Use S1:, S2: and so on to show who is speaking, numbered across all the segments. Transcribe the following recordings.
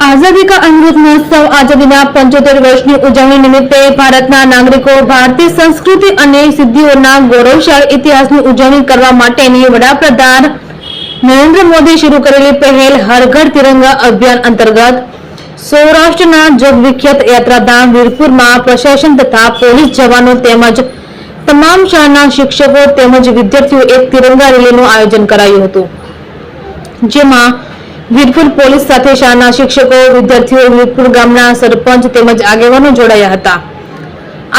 S1: આઝાદી કા અમૃત મહોત્સવ આઝાદીના પંચોતેર વર્ષની ઉજવણી નિમિત્તે ભારતના નાગરિકો ભારતીય સંસ્કૃતિ અને સિદ્ધિઓના ગૌરવશાળી ઇતિહાસની ઉજવણી કરવા માટેની વડાપ્રધાન નરેન્દ્ર મોદી શરૂ કરેલી પહેલ હર તિરંગા અભિયાન અંતર્ગત સૌરાષ્ટ્રના જગવિખ્યાત યાત્રાધામ વીરપુરમાં પ્રશાસન તથા પોલીસ જવાનો તેમજ તમામ શાળાના શિક્ષકો તેમજ વિદ્યાર્થીઓ એક તિરંગા રેલીનું આયોજન કરાયું હતું. જેમાં વીરપુર પોલીસ સાથે શાળાના શિક્ષકો, વિદ્યાર્થીઓ, વીરપુર ગામના સરપંચ તેમજ આગેવાનો જોડાયા હતા.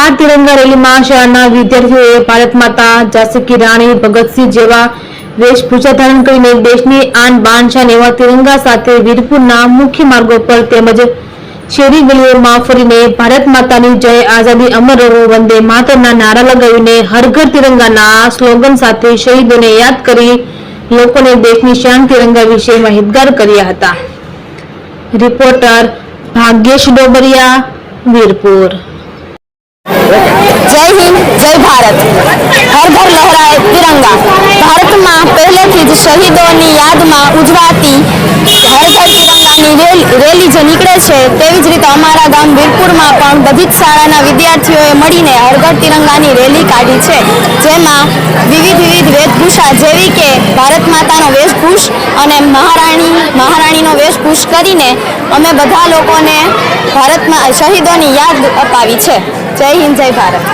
S1: આ તિરંગા રેલીમાં શાળાના વિદ્યાર્થીઓએ ભારત માતા ઝાંસી રાણી, ભગતસિંહ જેવા વેશભૂષા ધારણ કરીને દેશની આન બાન શાન એવા તિરંગા સાથે વીરપુરના મુખ્ય માર્ગો પર તેમજ શેરી ગલીઓમાં ફરીને ભારત માતાની જય આઝાદી અમર વંદે માતરના નારા લગાવીને હર ઘર તિરંગાના સ્લોગન સાથે શહીદોને યાદ કરી લોકોને દેશની શાન તિરંગા વિશે માહિતગાર કર્યા હતા. રિપોર્ટર ભાગ્યેશ ડોબરિયા, વીરપુર.
S2: જય હિન્દ, જય ભારત. હર ઘર લહેરાય તિરંગા. ભારતમાં પહેલેથી જ શહીદોની યાદમાં ઉજવાતી હર ઘર રેલી જે નીકળે છે, તેવી જ રીતે અમારા ગામ વીરપુરમાં પણ બધી જ શાળાના વિદ્યાર્થીઓએ મળીને હર તિરંગાની રેલી કાઢી છે. જેમાં વિવિધ વિવિધ વેશભૂષા જેવી કે ભારત માતાનો વેશભૂષ અને મહારાણી, મહારાણીનો વેશભૂષ કરીને અમે બધા લોકોને ભારતમાં શહીદોની યાદ અપાવી છે. જય હિન્દ, જય ભારત.